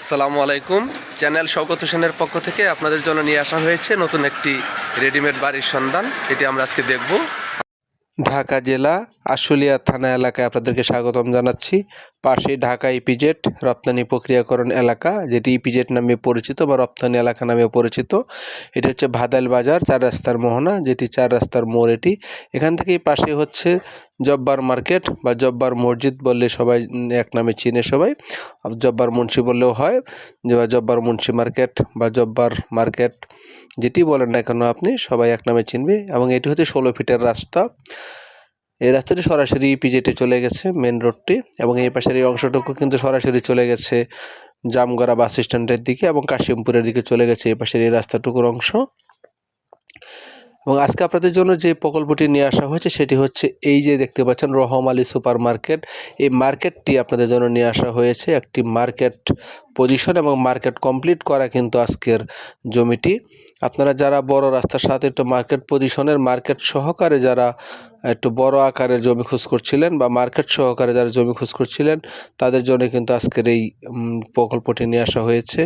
আসসালামু আলাইকুম। চ্যানেল শওকত হোসেনের পক্ষ থেকে আপনাদের জন্য নিয়ে আসা হয়েছে নতুন একটি রেডিমেড বাড়ির সন্ধান। এটি আমরা আজকে দেখব। ঢাকা জেলা আশুলিয়া থানা এলাকায় আপনাদেরকে স্বাগতম জানাচ্ছি। পাশেই ঢাকা ইপিজেট রপ্তানি প্রক্রিয়াকরণ এলাকা, যেটি ইপিজেট নামে পরিচিত বা রপ্তানি এলাকা নামে পরিচিত। এটি হচ্ছে ভাদাল বাজার, চার রাস্তার মোহনা, যেটি চার রাস্তার মোড় এটি। এখান থেকেই পাশে হচ্ছে জব্বার মার্কেট বা জব্বার মসজিদ বললে সবাই এক নামে চিনে সবাই। জব্বার মুন্সি বললেও হয়, যে বা জব্বার মুন্সি মার্কেট বা জব্বার মার্কেট, যেটি বলেন না কেন আপনি, সবাই এক নামে চিনবে। এবং এটি হচ্ছে ষোলো ফিটের রাস্তা। এই রাস্তাটি সরাসরি পিজেটে চলে গেছে মেন রোডটি এবং এই পাশের এই অংশটুকু কিন্তু সরাসরি চলে গেছে জামগড়া বাস স্ট্যান্ডের দিকে এবং কাশিমপুরের দিকে চলে গেছে এই পাশের এই রাস্তাটুকুর অংশ। এবং আজকে আপনাদের জন্য যে প্রকল্পটি নিয়ে আসা হয়েছে সেটি হচ্ছে এই যে দেখতে পাচ্ছেন রহম আলী সুপার মার্কেট এই মার্কেটটি আপনাদের জন্য নিয়ে আসা হয়েছে একটি মার্কেট পজিশন এবং মার্কেট কমপ্লিট করা কিন্তু আজকের জমিটি। আপনারা যারা বড় রাস্তার সাথে একটু মার্কেট পজিশনের মার্কেট সহকারে যারা একটু বড় আকারের জমি খোঁজ করছিলেন বা মার্কেট সহকারে যারা জমি খোঁজ করছিলেন, তাদের জন্য কিন্তু আজকের এই প্রকল্পটি নিয়ে আসা হয়েছে।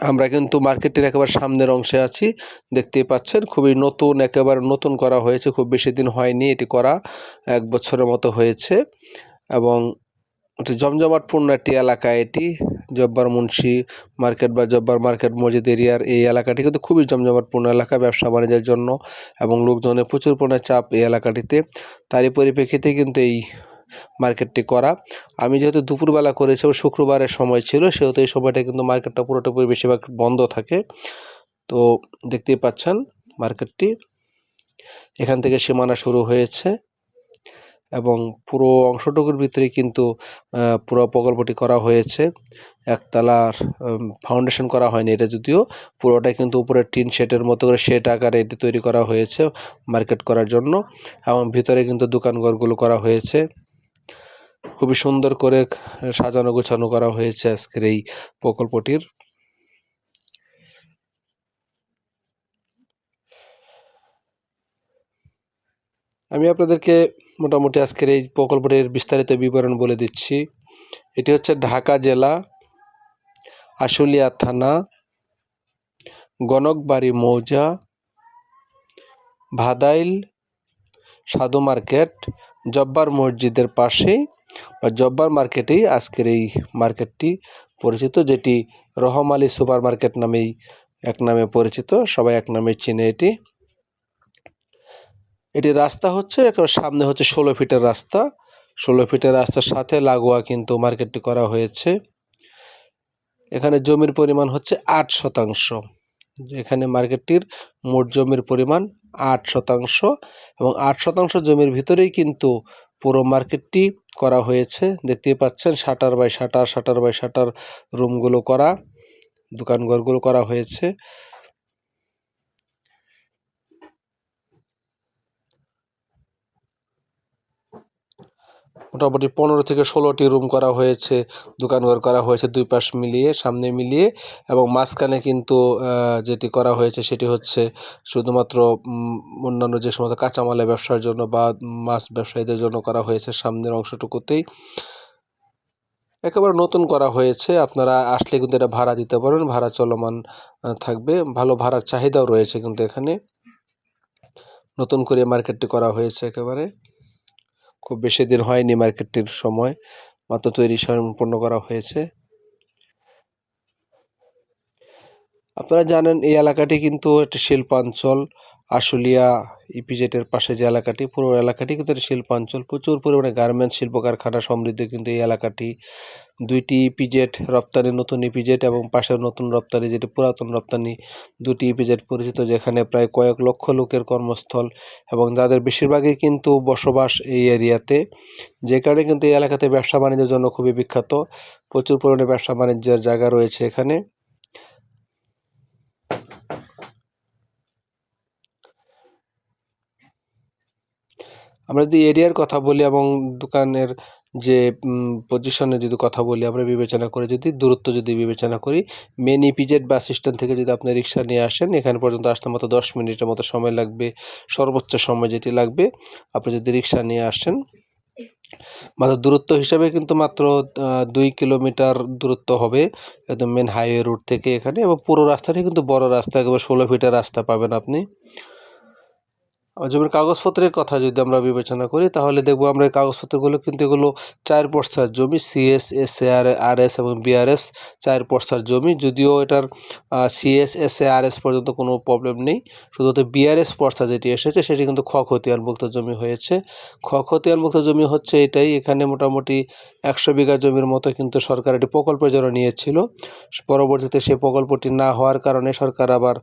আমরা কিন্তু মার্কেটের একেবারে সামনের অংশে আছি। দেখতেই পাচ্ছেন, খুবই নতুন, একেবারে নতুন করা হয়েছে, খুব বেশি দিন হয়নি, এটি করা এক বছরের মতো হয়েছে। এবং এটি জমজমাটপূর্ণ একটি এলাকা এটি। জব্বার মুন্সি মার্কেট বা জব্বার মার্কেট মসজিদ এরিয়ার এই এলাকাটি কিন্তু খুবই জমজমাটপূর্ণ এলাকা ব্যবসা বাণিজ্যের জন্য এবং লোকজনের প্রচুর পরিমাণে চাপ এই এলাকাটিতে। তারই পরিপ্রেক্ষিতে কিন্তু এই মার্কেটটি করা। আমি যেহেতু দুপুরবেলা করেছি এবং শুক্রবারের সময় ছিল, সেহেতু এই সময়টা কিন্তু মার্কেটটা পুরোটাপুরি বেশিরভাগ বন্ধ থাকে। তো দেখতেই পাচ্ছেন মার্কেটটি। এখান থেকে সীমানা শুরু হয়েছে। এবং পুরো অংশটুকুর ভিতরে কিন্তু পুরো প্রকল্পটি করা হয়েছে। একতলার ফাউন্ডেশন করা হয়নি এটা যদিও। পুরোটাই কিন্তু উপরে টিন শেডের মতো করে শেড আকারে এটি তৈরি করা হয়েছে মার্কেট করার জন্য এবং ভিতরে কিন্তু দোকানঘরগুলো করা হয়েছে। খুবই সুন্দর করে সাজানো গোছানো করা হয়েছে আজকের এই প্রকল্পটির। আমি আপনাদেরকে মোটামুটি আজকের এই প্রকল্পটির বিস্তারিত বিবরণ বলে দিচ্ছি। এটি হচ্ছে ঢাকা জেলা, আশুলিয়া থানা, গণকবাড়ি মৌজা, ভাদাইল, সাধু মার্কেট, জব্বার মসজিদের পাশেই বা জব্বার মার্কেটেই আজকের এই মার্কেটটি পরিচিত, যেটি রহম আলী সুপার মার্কেট নামেই এক নামে পরিচিত। সবাই এক নামে চিনে এটি। এটি রাস্তা হচ্ছে, একেবারে সামনে হচ্ছে ষোলো ফিটের রাস্তা। ষোলো ফিটের রাস্তার সাথে লাগোয়া কিন্তু মার্কেটটি করা হয়েছে। এখানে জমির পরিমাণ হচ্ছে আট শতাংশ। এখানে মার্কেটটির মোট জমির পরিমাণ আট শতাংশ এবং আট শতাংশ জমির ভিতরেই কিন্তু পুরো মার্কেটটি করা হয়েছে। দেখতেই পাচ্ছেন, shutter by shutter shutter by shutter রুমগুলো করা, দোকানঘরগুলো করা হয়েছে। মোটামুটি পনেরো থেকে ষোলোটি রুম করা হয়েছে, দোকানঘর করা হয়েছে দুই পাশ মিলিয়ে, সামনে মিলিয়ে এবং মাঝখানে কিন্তু যেটি করা হয়েছে সেটি হচ্ছে শুধুমাত্র অন্যান্য যে সমস্ত কাঁচামালের ব্যবসার জন্য বা মাছ ব্যবসায়ীদের জন্য করা হয়েছে সামনের অংশটুকুতেই। একেবারে নতুন করা হয়েছে, আপনারা আসলে কিন্তু এটা ভাড়া দিতে পারবেন, ভাড়া চলমান থাকবে, ভালো ভাড়ার চাহিদাও রয়েছে কিন্তু এখানে। নতুন করে মার্কেটটি করা হয়েছে একেবারে। খুব বেশি দিন হয়নি মার্কেটটির সময়। মাত্র তৈরি সম্পূর্ণ করা হয়েছে। আপনারা জানেন এই এলাকাটি কিন্তু একটা শিল্পাঞ্চল। আশুলিয়া ইপিজেটের পাশে যে এলাকাটি, পুরো এলাকাটি কিন্তু একটা শিল্পাঞ্চল। প্রচুর পরিমাণে গার্মেন্টস শিল্প কারখানা সমৃদ্ধ কিন্তু এই এলাকাটি। দুইটি ইপিজেট রপ্তানি, নতুন ইপিজেট এবং পাশের নতুন রপ্তানি, যেটি পুরাতন রপ্তানি, দুটি ইপিজেট পরিচিত, যেখানে প্রায় কয়েক লক্ষ লোকের কর্মস্থল এবং যাদের বেশিরভাগই কিন্তু বসবাস এই এরিয়াতে। যে কারণে কিন্তু এই এলাকাতে ব্যবসা বাণিজ্যের জন্য খুবই বিখ্যাত। প্রচুর পরিমাণে ব্যবসা বাণিজ্যের জায়গা রয়েছে এখানে। আমরা যদি এরিয়ার কথা বলি এবং দোকানের যে পজিশনে যদি কথা বলি, আমরা বিবেচনা করে যদি, দূরত্ব যদি বিবেচনা করি মেন ইপিজেড বাস স্ট্যান্ড থেকে যদি আপনি রিক্সা নিয়ে আসেন, এখানে পর্যন্ত আসতে মতো দশ মিনিটের মতো সময় লাগবে, সর্বোচ্চ সময় যেটি লাগবে, আপনি যদি রিক্সা নিয়ে আসেন। মাত্র দূরত্ব হিসাবে কিন্তু মাত্র দুই কিলোমিটার দূরত্ব হবে, একদম মেন হাইওয়ে রোড থেকে এখানে এবং পুরো রাস্তাটি কিন্তু বড় রাস্তা, একেবারে ষোলো ফিটের রাস্তা পাবেন আপনি। জমির কাগজপত্রের কথা যদি আমরা বিবেচনা করি, তাহলে দেখব আমরা এই কাগজপত্রগুলো কিন্তু এগুলো চার পর্সার জমি CS S R R S এবং বিআরএস চার পর্সার জমি। যদিও এটার সিএস এস আর এস পর্যন্ত কোনো প্রবলেম নেই। শুধুমাত্র বিআরএস পর্সা যেটি এসেছে, সেটি কিন্তু খ খতিয়ানভুক্ত জমি হয়েছে। খ খতিয়ানভুক্ত জমি হচ্ছে এটাই। এখানে মোটামুটি একশো বিঘা জমির মতো কিন্তু সরকার একটি প্রকল্পের জন্য নিয়েছিল। পরবর্তীতে সেই প্রকল্পটি না হওয়ার কারণে সরকার আবার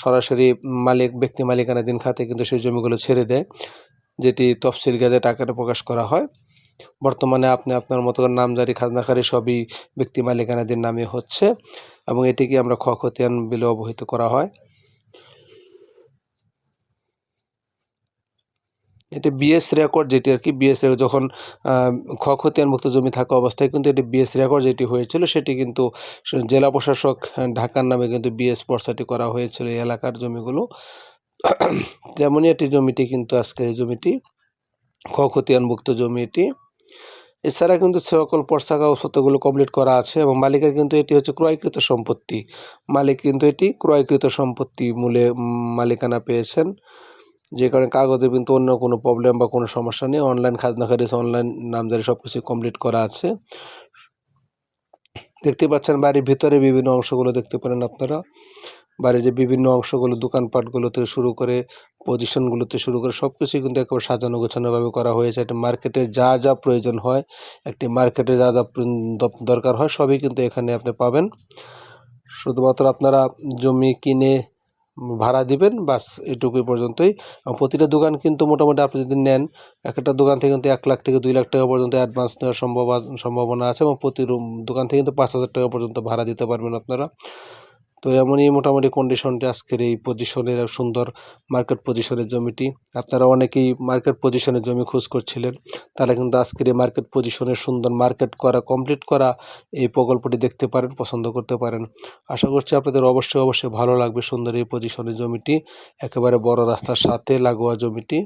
সরাসরি মালিক, ব্যক্তি মালিকানাধীন খাতে কিন্তু সেই জমিগুলো ছেড়ে দেয়, যেটি তফসিল গেজেট আকারে প্রকাশ করা হয়। বর্তমানে আপনি আপনার মতো নামজারি, খাজনাকারী সবই ব্যক্তি মালিকানাদের নামে হচ্ছে এবং এটিকে আমরা খ খতিয়ান বিলে অবহিত করা হয়। এটি বিএস রেকর্ড যেটি আর কি, বিএস রেকর্ড যখন খ খতিয়ানভুক্ত জমি থাকা অবস্থায় কিন্তু এটি বিএস রেকর্ড যেটি হয়েছিল সেটি কিন্তু জেলা প্রশাসক ঢাকার নামে কিন্তু বিএস পর্সাটি করা হয়েছিল এই এলাকার জমিগুলো। যেমনই এটি জমিটি কিন্তু আজকে এই জমিটি খ খতিয়ানভুক্ত জমি এটি এছাড়া কিন্তু সকল পর্সা কাগজপত্রগুলো কমপ্লিট করা আছে এবং মালিকের কিন্তু এটি হচ্ছে ক্রয়কৃত সম্পত্তি। মালিক কিন্তু এটি ক্রয়কৃত সম্পত্তি মূলে মালিকানা পেয়েছেন। যে কারণে কাগজে কিন্তু অন্য কোনো প্রবলেম বা কোনো সমস্যা নেই অনলাইন খাজনা খারিজ অনলাইন নামজারি সব কিছু কমপ্লিট করা আছে। দেখতে পাচ্ছেন বাড়ির ভিতরে বিভিন্ন অংশগুলো দেখতে পারেন আপনারা। বাড়ির যে বিভিন্ন অংশগুলো দোকানপাটগুলো থেকে শুরু করে পজিশনগুলোতে শুরু করে সব কিছুই কিন্তু একেবারে সাজানো গোছানোভাবে করা হয়েছে। একটা মার্কেটের যা যা প্রয়োজন হয়, একটি মার্কেটে যা যা দরকার হয়, সবই কিন্তু এখানে আপনি পাবেন। শুধুমাত্র আপনারা জমি কিনে ভাড়া দিবেন, বাস এটুকুই পর্যন্তই। এবং প্রতিটা দোকান কিন্তু মোটামুটি আপনি যদি নেন, এক একটা দোকান থেকে কিন্তু এক লাখ থেকে দুই লাখ টাকা পর্যন্ত অ্যাডভান্স নেওয়ার সম্ভব সম্ভাবনা আছে এবং প্রতি রুম, দোকান থেকে কিন্তু পাঁচ হাজার টাকা পর্যন্ত ভাড়া দিতে পারবেন আপনারা। তো এমনই মোটামুটি কন্ডিশনটি আজকের এই পজিশনের সুন্দর মার্কেট পজিশনের জমিটি। আপনারা অনেকেই মার্কেট পজিশনের জমি খোঁজ করছিলেন। তারা কিন্তু আজকের এই মার্কেট পজিশনের সুন্দর মার্কেট করা কমপ্লিট করা এই প্রকল্পটি দেখতে পারেন, পছন্দ করতে পারেন। আশা করছি আপনাদের অবশ্যই অবশ্যই ভালো লাগবে সুন্দর এই পজিশনের জমিটি। একেবারে বড় রাস্তার সাথে লাগোয়া জমিটি।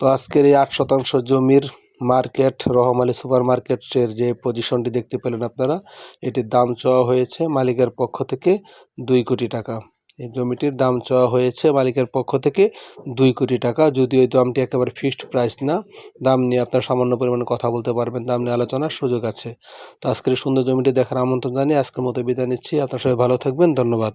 তো আজকের এই আট শতাংশ জমির মার্কেট রহমালি সুপার মার্কেটের যে পজিশনটি দেখতে পেলেন আপনারা, এটির দাম চাওয়া হয়েছে মালিকের পক্ষ থেকে দুই কোটি টাকা। এই জমিটির দাম চাওয়া হয়েছে মালিকের পক্ষ থেকে দুই কোটি টাকা। যদিও এই দামটি একেবারে ফিক্সড প্রাইস না, দাম নিয়ে আপনার সামান্য পরিমাণে কথা বলতে পারবেন, দাম নিয়ে আলোচনার সুযোগ আছে। তো আজকের সুন্দর জমিটি দেখার আমন্ত্রণ জানিয়ে আজকের মতো বিদায় নিচ্ছি। আপনার সবাই ভালো থাকবেন, ধন্যবাদ।